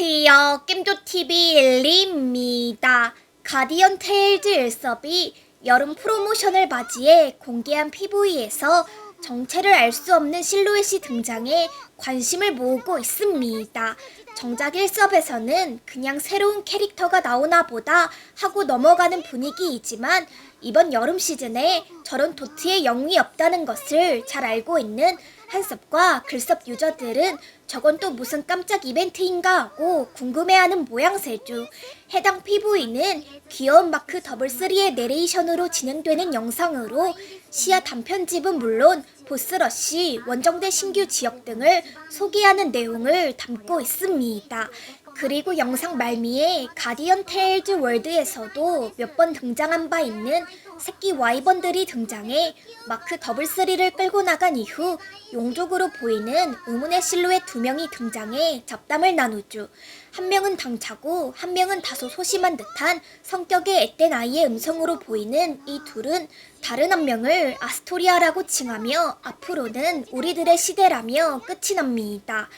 안녕하세요. 겜조TV 리입니다. 가디언 테일즈 일섭이 여름 프로모션을 맞이해 공개한 PV에서 정체를 알 수 없는 실루엣이 등장해 관심을 모으고 있습니다. 정작 1섭에서는 그냥 새로운 캐릭터가 나오나 보다 하고 넘어가는 분위기이지만 이번 여름 시즌에 저런 도트의 영웅이 없다는 것을 잘 알고 있는 한섭과 글섭 유저들은 저건 또 무슨 깜짝 이벤트인가 하고 궁금해하는 모양새죠. 해당 PV는 귀여운 마크 더블 3의 내레이션으로 진행되는 영상으로 시야 단편집은 물론 보스러시, 원정대 신규 지역 등을 소개하는 내용을 담고 있습니다. 그리고 영상 말미에 가디언 테일즈 월드에서도 몇 번 등장한 바 있는 새끼 와이번들이 등장해 마크 더블3를 끌고 나간 이후 용족으로 보이는 의문의 실루엣 두 명이 등장해 잡담을 나누죠. 한 명은 당차고 한 명은 다소 소심한 듯한 성격의 앳된 아이의 음성으로 보이는 이 둘은 다른 한 명을 아스토리아라고 칭하며 앞으로는 우리들의 시대라며 끝이 납니다.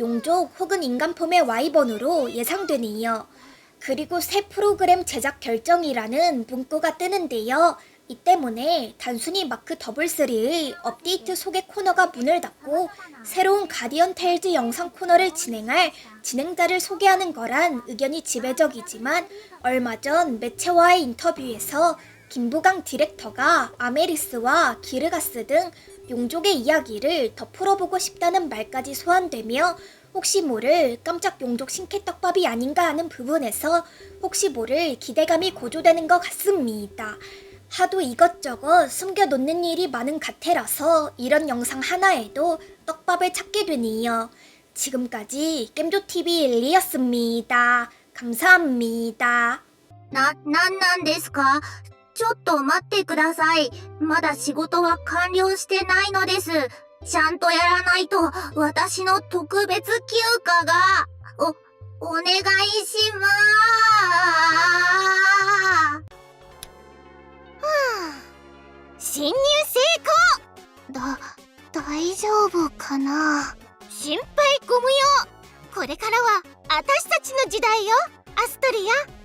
용족 혹은 인간폼의 와이번으로 예상되네요. 그리고 새 프로그램 제작 결정이라는 문구가 뜨는데요. 이 때문에 단순히 마크 더블3의 업데이트 소개 코너가 문을 닫고 새로운 가디언 테일즈 영상 코너를 진행할 진행자를 소개하는 거란 의견이 지배적이지만 얼마 전 매체와의 인터뷰에서 김부강 디렉터가 아메리스와 기르가스 등 용족의 이야기를 더 풀어보고 싶다는 말까지 소환되며 혹시 모를 깜짝 용족 신캐떡밥이 아닌가 하는 부분에서 혹시 모를 기대감이 고조되는 것 같습니다. 하도 이것저것 숨겨놓는 일이 많은 가테라서 이런 영상 하나에도 떡밥을 찾게 되네요. 지금까지 겜조TV 일리였습니다. 감사합니다.な、なんなんですか ちょっと待ってください。まだ仕事は完了してないのです。ちゃんとやらないと、私の特別休暇が、お、お願いしまーす。侵入成功だ、大丈夫かな心配ご無用これからは、私たちの時代よ、アストリア。